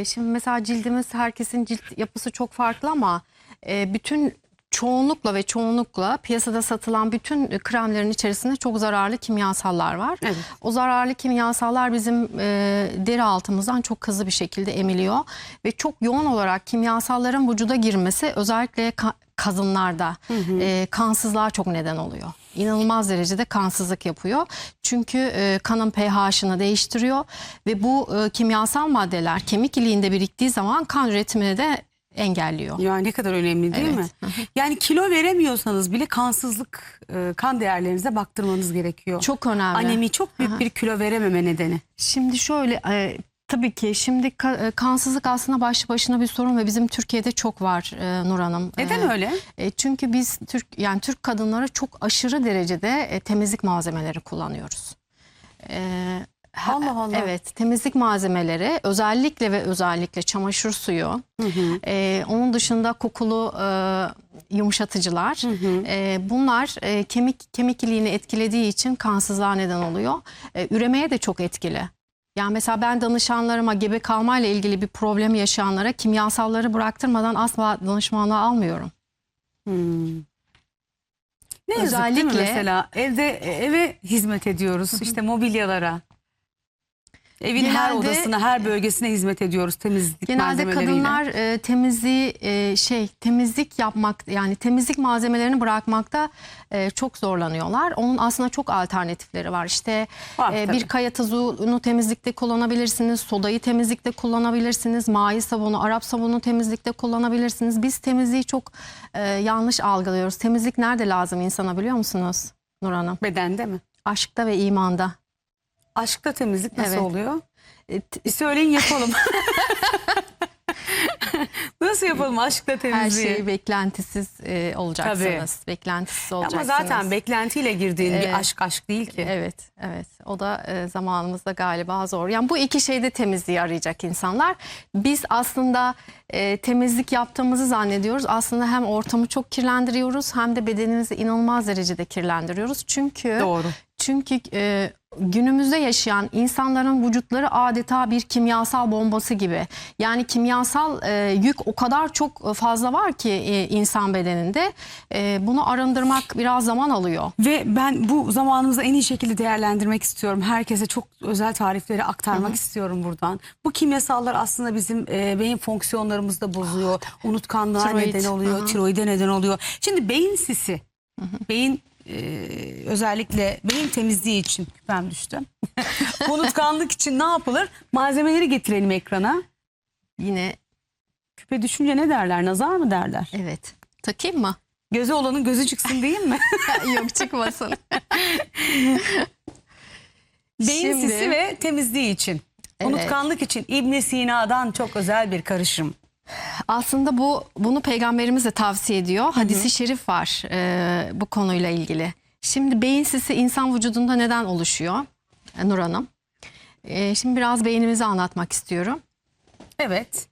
e, şimdi mesela cildimiz herkesin cilt yapısı çok farklı ama e, bütün çoğunlukla ve çoğunlukla piyasada satılan bütün kremlerin içerisinde çok zararlı kimyasallar var. Evet. O zararlı kimyasallar bizim e, deri altımızdan çok hızlı bir şekilde emiliyor ve çok yoğun olarak kimyasalların vücuda girmesi özellikle ka- kadınlarda e, kansızlığa çok neden oluyor. İnanılmaz derecede kansızlık yapıyor. Çünkü e, kanın pH'ını değiştiriyor ve bu e, kimyasal maddeler kemik iliğinde biriktiği zaman kan üretimini de engelliyor. Ya ne kadar önemli değil Evet. mi? Yani kilo veremiyorsanız bile kansızlık e, kan değerlerinize baktırmanız gerekiyor. Çok önemli. Anemi çok büyük bir kilo verememe nedeni. Şimdi şöyle e, tabii ki şimdi e, kansızlık aslında başlı başına bir sorun ve bizim Türkiye'de çok var e, Nur Hanım. Neden E, öyle? e, çünkü biz Türk yani Türk kadınları çok aşırı derecede e, temizlik malzemeleri kullanıyoruz. E, Allah Allah. Evet, temizlik malzemeleri özellikle ve özellikle çamaşır suyu. e, onun dışında kokulu e, yumuşatıcılar. E, bunlar e, kemik kemik iliğini etkilediği için kansızlığa neden oluyor. E, üremeye de çok etkili. Yani mesela ben danışanlarıma gebe kalmayla ilgili bir problem yaşayanlara kimyasalları bıraktırmadan asla danışmanlığa almıyorum. Hmm. Ne yazık değil mi Özellikle- mesela evde e, eve hizmet ediyoruz işte mobilyalara. Evin her Genelde- odasına, her bölgesine hizmet ediyoruz temizlik Genelde malzemeleriyle. kadınlar e, temizliği e, şey temizlik yapmak yani temizlik malzemelerini bırakmakta e, çok zorlanıyorlar. Onun aslında çok alternatifleri var. İşte Var e, tabii. bir kaya tuzunu temizlikte kullanabilirsiniz, sodayı temizlikte kullanabilirsiniz, mayi sabunu, Arap sabunu temizlikte kullanabilirsiniz. Biz temizliği çok e, yanlış algılıyoruz. Temizlik nerede lazım insana biliyor musunuz Nur Hanım? Bedende mi? Aşkta ve imanda. Aşkta temizlik nasıl Evet. oluyor? E, t- söyleyin yapalım. nasıl yapalım aşkta Her temizliği? şey beklentisiz e, olacaksınız. Beklentisiz Ama olacaksınız. zaten beklentiyle girdiğin Evet. bir aşk aşk değil ki. Evet, evet. O da e, zamanımızda galiba zor. Yani bu iki şeyde temizliği arayacak insanlar. Biz aslında e, temizlik yaptığımızı zannediyoruz. Aslında hem ortamı çok kirlendiriyoruz hem de bedenimizi inanılmaz derecede kirlendiriyoruz. Çünkü Doğru. çünkü e, günümüzde yaşayan insanların vücutları adeta bir kimyasal bombası gibi. Yani kimyasal e, yük o kadar çok fazla var ki e, insan bedeninde. E, bunu arındırmak biraz zaman alıyor. Ve ben bu zamanımızı en iyi şekilde değerlendirmek istiyorum. Herkese çok özel tarifleri aktarmak istiyorum buradan. Bu kimyasallar aslında bizim e, beyin fonksiyonlarımızı da bozuyor. Unutkanlığa Tiroid. neden oluyor, Hı hı. tiroide neden oluyor. Şimdi beyin sisi, beyin e, özellikle beyin temizliği için küpem düştü. Unutkanlık için ne yapılır? Malzemeleri getirelim ekrana. Yine Küpe düşünce ne derler? Nazar mı derler? evet. Takayım mı? Gözü olanın gözü çıksın değil mi? Yok çıkmasın. Beyin Şimdi- sisi ve temizliği için. Evet. Unutkanlık için İbn Sina'dan çok özel bir karışım. Aslında bu bunu peygamberimiz de tavsiye ediyor. Hadisi şerif var e, bu konuyla ilgili. Şimdi beyin sisi insan vücudunda neden oluşuyor? E, Nur Hanım. E, şimdi biraz beynimizi anlatmak istiyorum. Evet.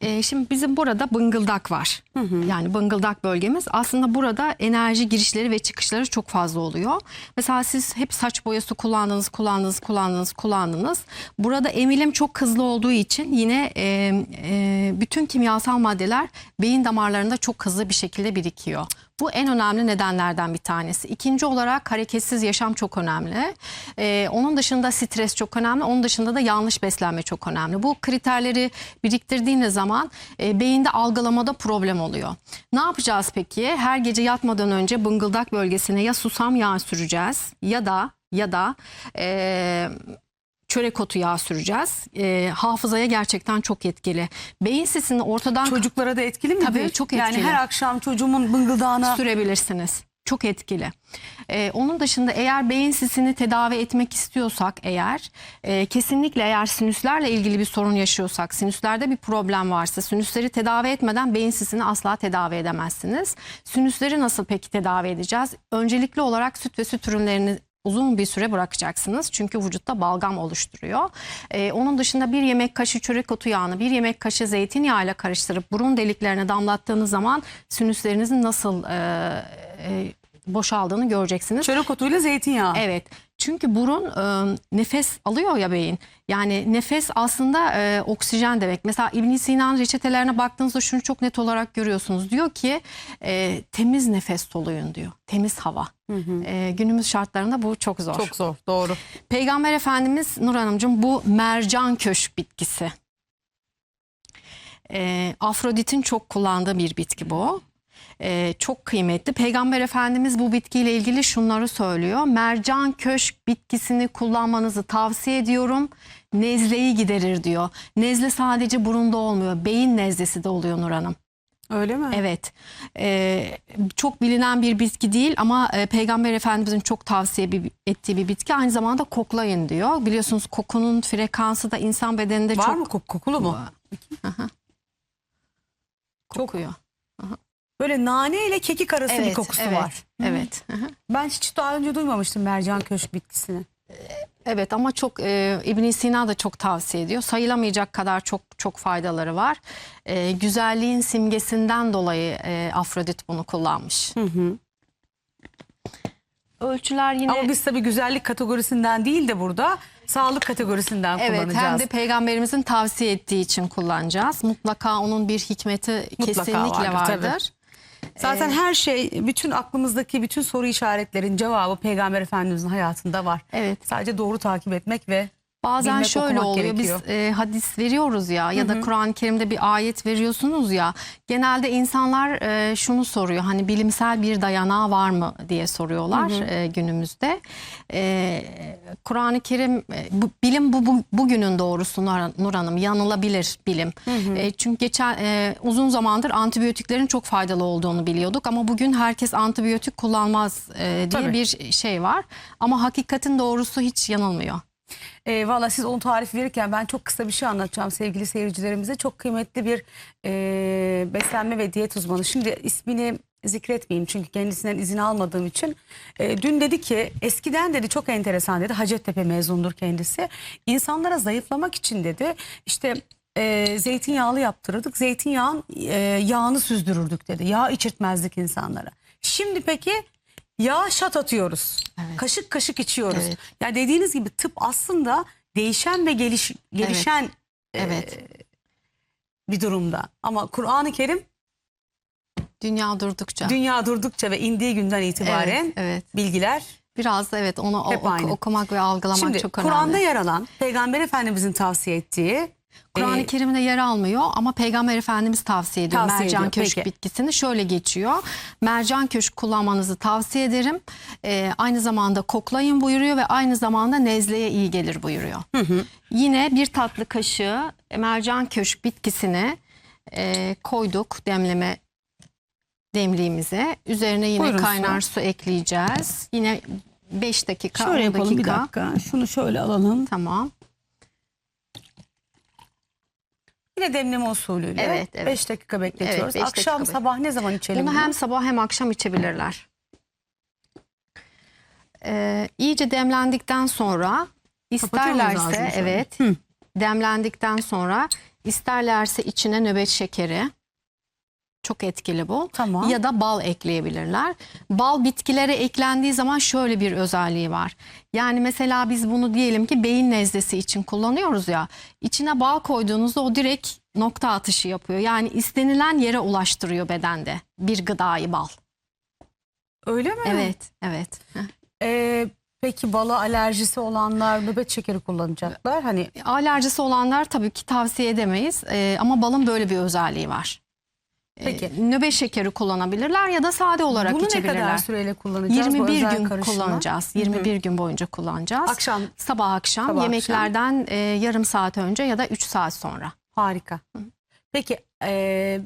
E, şimdi bizim burada bıngıldak var. Yani bıngıldak bölgemiz. Aslında burada enerji girişleri ve çıkışları çok fazla oluyor. Mesela siz hep saç boyası kullandınız, kullandınız, kullandınız, kullandınız. Burada emilim çok hızlı olduğu için yine e, e, bütün kimyasal maddeler beyin damarlarında çok hızlı bir şekilde birikiyor. Bu en önemli nedenlerden bir tanesi. İkinci olarak hareketsiz yaşam çok önemli. Ee, onun dışında stres çok önemli. Onun dışında da yanlış beslenme çok önemli. Bu kriterleri biriktirdiğiniz zaman e, beyinde algılamada problem oluyor. Ne yapacağız peki? Her gece yatmadan önce bıngıldak bölgesine ya susam yağı süreceğiz ya da ya da e, çörek otu yağı süreceğiz. E, hafızaya gerçekten çok etkili. Beyin sisini ortadan Çocuklara da etkili mi? Tabii, çok Yani etkili. her akşam çocuğumun bıngıldağına sürebilirsiniz. Çok etkili. Ee, onun dışında eğer beyin sisini tedavi etmek istiyorsak eğer e, kesinlikle eğer sinüslerle ilgili bir sorun yaşıyorsak sinüslerde bir problem varsa sinüsleri tedavi etmeden beyin sisini asla tedavi edemezsiniz. Sinüsleri nasıl peki tedavi edeceğiz? Öncelikli olarak süt ve süt ürünlerini uzun bir süre bırakacaksınız. Çünkü vücutta balgam oluşturuyor. Ee, onun dışında bir yemek kaşığı çörek otu yağını bir yemek kaşığı zeytinyağıyla karıştırıp burun deliklerine damlattığınız zaman sinüslerinizin nasıl e, e, boşaldığını göreceksiniz. çörek otuyla zeytinyağı. Evet. Çünkü burun e, nefes alıyor ya beyin. Yani nefes aslında e, oksijen demek. Mesela İbn Sina'nın reçetelerine baktığınızda şunu çok net olarak görüyorsunuz. Diyor ki e, temiz nefes soluyun diyor. Temiz hava. E, günümüz şartlarında bu çok zor. Çok zor doğru. Peygamber Efendimiz Nur Hanımcığım bu mercan köşk bitkisi. E, Afrodit'in çok kullandığı bir bitki bu. E, çok kıymetli. Peygamber Efendimiz bu bitkiyle ilgili şunları söylüyor. Mercan köşk bitkisini kullanmanızı tavsiye ediyorum. Nezleyi giderir diyor. Nezle sadece burunda olmuyor. Beyin nezlesi de oluyor Nur Hanım. Öyle mi? Evet. Ee, çok bilinen bir bitki değil ama e, Peygamber Efendimizin çok tavsiye bir- ettiği bir bitki. Aynı zamanda koklayın diyor. Biliyorsunuz kokunun frekansı da insan bedeninde Var çok mı kok- kokulu mu? kokuyor. Böyle nane ile kekik arası bir kokusu evet, var. Evet. Hı hı. Ben hiç daha önce duymamıştım mercan köşk bitkisini. Evet ama çok e, ibn Sina da çok tavsiye ediyor. Sayılamayacak kadar çok çok faydaları var. E, güzelliğin simgesinden dolayı e, Afrodit bunu kullanmış. Ölçüler yine Ama biz tabii güzellik kategorisinden değil de burada sağlık kategorisinden Evet kullanacağız. hem de peygamberimizin tavsiye ettiği için kullanacağız. Mutlaka onun bir hikmeti Mutlaka kesinlikle vardır, vardır. Zaten her şey, bütün aklımızdaki bütün soru işaretlerin cevabı Peygamber Efendimizin hayatında var. Evet. Sadece doğru takip etmek ve Bazen Bilmek, şöyle oluyor gerekiyor. biz e, hadis veriyoruz ya ya da Kur'an-ı Kerim'de bir ayet veriyorsunuz ya genelde insanlar e, şunu soruyor hani bilimsel bir dayanağı var mı diye soruyorlar e, günümüzde. E, Kur'an-ı Kerim e, bu, bilim bu, bu bugünün doğrusu Nur, Nur Hanım yanılabilir bilim. E, çünkü geçen e, uzun zamandır antibiyotiklerin çok faydalı olduğunu biliyorduk ama bugün herkes antibiyotik kullanmaz e, diye Tabii. bir şey var. Ama hakikatin doğrusu hiç yanılmıyor. E, Valla siz onu tarif verirken ben çok kısa bir şey anlatacağım sevgili seyircilerimize. Çok kıymetli bir e, beslenme ve diyet uzmanı. Şimdi ismini zikretmeyeyim çünkü kendisinden izin almadığım için. E, dün dedi ki eskiden dedi çok enteresan dedi. Hacettepe mezundur kendisi. İnsanlara zayıflamak için dedi işte e, zeytinyağlı yaptırırdık. Zeytinyağın e, yağını süzdürürdük dedi. Yağ içirtmezdik insanlara. Şimdi peki yağ şat atıyoruz. Kaşık kaşık içiyoruz. Evet. Ya dediğiniz gibi tıp aslında değişen ve geliş, gelişen e, Evet. bir durumda. Ama Kur'an-ı Kerim Dünya durdukça. dünya durdukça ve indiği günden itibaren Evet, evet. bilgiler Biraz da evet onu Hep aynı. okumak ve algılamak Şimdi çok önemli. Kur'an'da yer alan Peygamber Efendimizin tavsiye ettiği Kur'an-ı Kerim'de yer almıyor ama Peygamber Efendimiz tavsiye ediyor Tavsiye mercan ediyor, köşk peki. bitkisini. Şöyle geçiyor. Mercan köşk kullanmanızı tavsiye ederim. Ee, aynı zamanda koklayın buyuruyor ve aynı zamanda nezleye iyi gelir buyuruyor. Yine bir tatlı kaşığı mercan köşk bitkisini e, koyduk demleme demliğimize. Üzerine yine Buyurun kaynar su. su ekleyeceğiz. Yine 5 dakika, şöyle 10 yapalım bir dakika. dakika. Şunu şöyle alalım. Tamam. Yine demleme usulüyle Evet, evet. 5 dakika bekletiyoruz. Evet, beş Akşam dakika sabah ne zaman içelim? Bunu bunu? hem sabah hem akşam içebilirler. Ee, iyice demlendikten sonra Kapatıyor muyuz ağzını isterlerse şöyle? evet demlendikten sonra isterlerse içine nöbet şekeri çok etkili bu. Tamam. Ya da bal ekleyebilirler. Bal bitkilere eklendiği zaman şöyle bir özelliği var. Yani mesela biz bunu diyelim ki beyin nezlesi için kullanıyoruz ya. İçine bal koyduğunuzda o direkt nokta atışı yapıyor. Yani istenilen yere ulaştırıyor bedende bir gıdayı bal. Öyle mi? Evet, evet. Ee, peki bala alerjisi olanlar nöbet şekeri kullanacaklar. Hani Alerjisi olanlar tabii ki tavsiye edemeyiz. Ee, ama balın böyle bir özelliği var. Ee, Peki. nöbet şekeri kullanabilirler ya da sade olarak bunu ne içebilirler. kadar süreyle kullanacağız? bu 21 özel gün karışımı? kullanacağız. 21 gün boyunca kullanacağız. Akşam sabah akşam Sabah yemeklerden e, yarım saat önce ya da 3 saat sonra. harika. Peki e,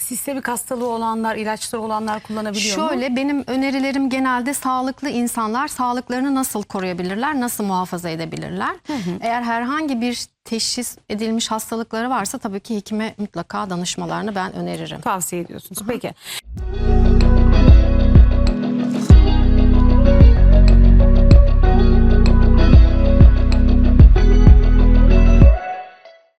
sistemik hastalığı olanlar, ilaçları olanlar kullanabiliyor mu? Şöyle benim önerilerim genelde sağlıklı insanlar sağlıklarını nasıl koruyabilirler, nasıl muhafaza edebilirler. Eğer herhangi bir teşhis edilmiş hastalıkları varsa tabii ki hekime mutlaka danışmalarını ben öneririm. Tavsiye ediyorsunuz. Peki.